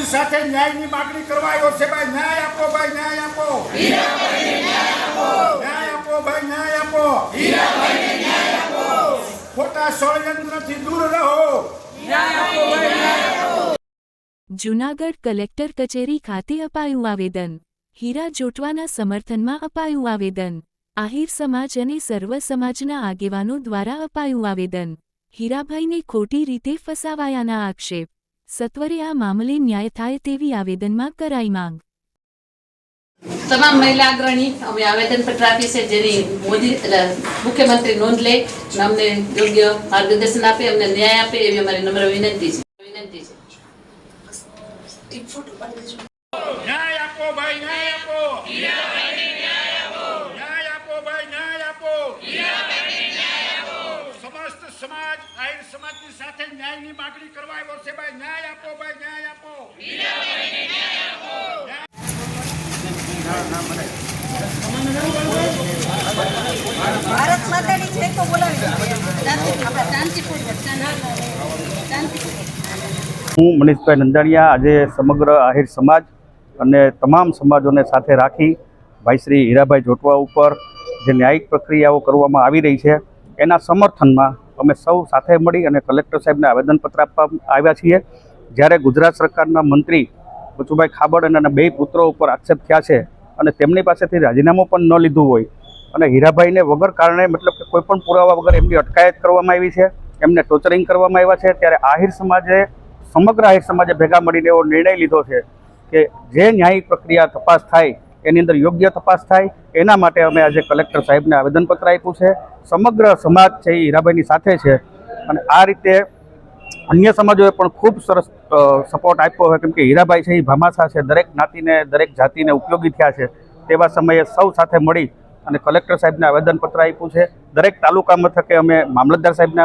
સમાજની સાથે ન્યાયની માગણી કરવા આવ્યો છે ભાઈ, ન્યાય આપો ભાઈ, ન્યાય આપો. ન્યાય આપો ભાઈ, ન્યાય આપો. ખોટા ષડયંત્રથી દૂર રહો. જૂનાગઢ કલેક્ટર કચેરી ખાતે અપાયું આવેદન. હીરા જોટવાના સમર્થનમાં અપાયું આવેદન. આહિર સમાજ અને સર્વ સમાજના આગેવાનો દ્વારા અપાયું આવેદન. હીરાભાઈને ખોટી રીતે ફસાવાયાના આક્ષેપ. સત્વરે આ મામલે ન્યાય થાય તેવી આવેદનમાં કરાઈ માંગ. તમામ મહિલા અગ્રણી અમે આવેદન પત્ર આપી છે જેની મોદી મુખ્યમંત્રી નોંધ લે અને અમને યોગ્ય માર્ગદર્શન આપે અમને ન્યાય આપે એવી અમારી નમ્ર વિનંતી છે. વિનંતી છે. ન્યાય આપો ભાઈ ન્યાય આપો. ન્યાય આપો ભાઈ ન્યાય આપો. સમાજ આહિર સમાજની સાથે ન્યાયની માગણી કરવા આવ્યો છે ભાઈ. ન્યાય આપો ભાઈ ન્યાય આપો. ભારત માતાની છે તો બોલાવી હું મનીષભાઈ નંદાણીયા આજે સમગ્ર આહિર સમાજ અને તમામ સમાજોને સાથે રાખી ભાઈ શ્રી હીરાભાઈ જોટવા ઉપર જે ન્યાયિક પ્રક્રિયાઓ કરવામાં આવી રહી છે એના સમર્થનમાં અમે સૌ સાથે મળી અને કલેક્ટર સાહેબને આવેદનપત્ર આપવા આવ્યા છીએ. જ્યારે ગુજરાત સરકારના મંત્રી બચુભાઈ ખાબડ અને એના બે પુત્રો ઉપર આક્ષેપ થયા છે અને તેમની પાસેથી રાજીનામું પણ ન લીધું હોય અને હીરાભાઈને વગર કારણે મતલબ કે કોઈ પણ પુરાવા વગર એમની અટકાયત કરવામાં આવી છે, એમને ટોચરિંગ કરવામાં આવ્યા છે. ત્યારે આહિર સમાજે, સમગ્ર આહિર સમાજે ભેગા મળીને એવો નિર્ણય લીધો છે કે જે ન્યાયિક પ્રક્રિયા તપાસ થાય એની અંદર યોગ્ય તપાસ થાય. એના માટે અમે આજે કલેક્ટર સાહેબને આવેદનપત્ર આપ્યું છે. સમગ્ર સમાજ છે એ હીરાભાઈની સાથે છે. અને આ રીતે અન્ય સમાજોએ પણ ખૂબ સરસ સપોર્ટ આપ્યો હોય. કેમ કે હીરાભાઈ છે એ ભામાસા છે, દરેક જ્ઞાતિને, દરેક જાતિને ઉપયોગી થયા છે. તેવા સમયે સૌ સાથે મળી અને કલેક્ટર સાહેબને આવેદનપત્ર આપ્યું છે. દરેક તાલુકા મથકે અમે મામલતદાર સાહેબને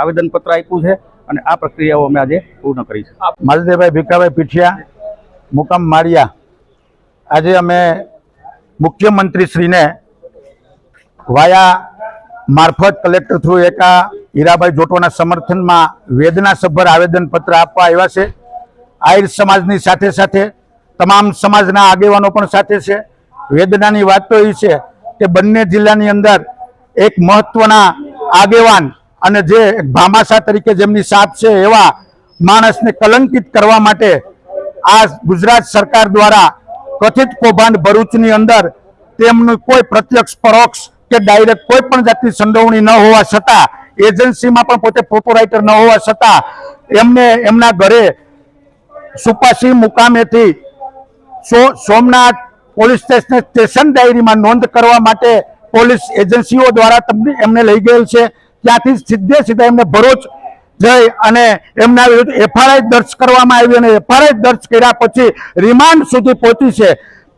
આવેદનપત્ર આપ્યું છે. અને આ પ્રક્રિયાઓ અમે આજે પૂર્ણ કરી છે. માલદેવભાઈ ભીખાભાઈ પીઠિયા, મુકામ માળિયા. આજે અમે મુખ્યમંત્રીશ્રીને વાયા મારફત કલેક્ટર થ્રુ એકા હીરાભાઈ જોટોના સમર્થનમાં વેદનાસભર આવેદનપત્ર આપવા આવ્યા છે. આહિર સમાજની સાથે સાથે તમામ સમાજના આગેવાનો પણ સાથે છે. વેદનાની વાત તો એ છે કે બંને જિલ્લાની અંદર એક મહત્વના આગેવાન અને જે ભામાશા તરીકે જેમની સાથ છે એવા માણસને કલંકિત કરવા માટે આ ગુજરાત સરકાર દ્વારા કથિત કૌભાંડ ભરૂચની અંદર તેમનું કોઈ પ્રત્યક્ષ પરોક્ષ કે ડાયરેક્ટ કોઈ પણ જાતની સંડોવણી ન હોવા છતાં એજન્સીમાં પણ પોતે પ્રોપોરાઇટર ન હોવા છતાં, એમને એમના ઘરે સુપાસી મુકામેથી સોમનાથ પોલીસ સ્ટેશન સ્ટેશન ડાયરીમાં નોંધ કરવા માટે પોલીસ એજન્સીઓ દ્વારા તમને એમને લઈ ગયેલ છે. ત્યાંથી સીધે સીધા એમને ભરૂચ જઈ અને એમના વિરુદ્ધ એફઆરઆઈ દર્જ કરવામાં આવી અને એફઆરઆઈ દર્જ કર્યા પછી રિમાન્ડ સુધી પહોંચી છે.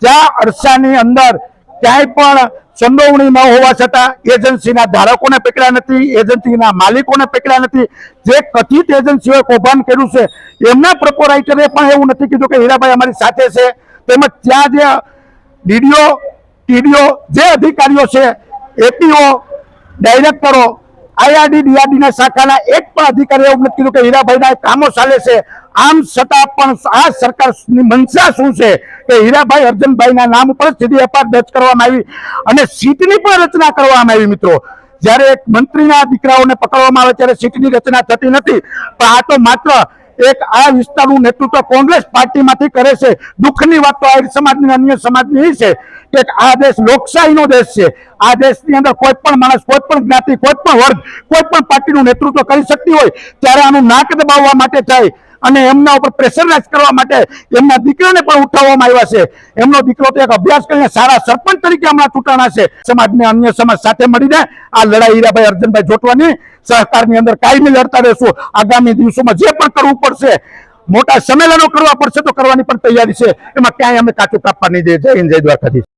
ત્યાં અરસાની અંદર ક્યાંય પણ સંડોવણી ન હોવા છતાં એજન્સીના ધારકોને પકડ્યા નથી, એજન્સીના માલિકોને પકડ્યા નથી. જે કથિત એજન્સીઓએ કૌભાંડ કર્યું છે, એમના પ્રોપોરાઇટરે પણ એવું નથી કીધું કે હીરાભાઈ અમારી સાથે છે. તેમજ ત્યાં જે ડીડીઓ, ટીડીઓ જે અધિકારીઓ છે, એપીઓ, ડાયરેક્ટરો આઈઆરડી, ડીઆરડીના શાખાના એક પણ અધિકારી એવું નથી કીધું કે હીરાભાઈના કામો ચાલે છે. આમ છતાં પણ આ સરકારની મનસા શું છે કે હીરાભાઈ અર્જનભાઈના નામ ઉપર સીધી એફઆર દર્જ કરવામાં આવી અને સીટની પણ રચના કરવામાં આવી મિત્રો. જ્યારે એક મંત્રીના દીકરાઓને પકડવામાં આવે ત્યારે સીટની રચના થતી નથી. પણ આ તો માત્ર એક આ વિસ્તારનું નેતૃત્વ કોંગ્રેસ પાર્ટીમાંથી કરે છે. દુઃખની વાત તો આ સમાજની અન્ય સમાજની છે. કે આ દેશ લોકશાહીનો દેશ છે. આ દેશની અંદર કોઈ પણ માણસ, કોઈ પણ જ્ઞાતિ, કોઈ પણ વર્ગ, કોઈ પણ પાર્ટીનું નેતૃત્વ કરી શકતી હોય, ત્યારે આનું નાક દબાવવા માટે થાય અને એમના ઉપર પ્રેશરાઇઝ કરવા માટે એમના દીકરાને પણ ઉઠાવવામાં આવ્યા છે. એમનો દીકરો તો એક અભ્યાસ કરીને સારા સરપંચ તરીકે હમણાં ચૂંટાણા છે. સમાજને અન્ય સમાજ સાથે મળીને આ લડાઈ હીરાભાઈ અર્જનભાઈ જોટવાની સહકારની અંદર કાયમી લડતા રહેશું. આગામી દિવસોમાં જે પણ કરવું પડશે, મોટા સંમેલનો કરવા પડશે તો કરવાની પણ તૈયારી છે. એમાં ક્યાંય અમે કાચું કાપવા નહીં દઈએ. જય જય દ્વારકાધીશ.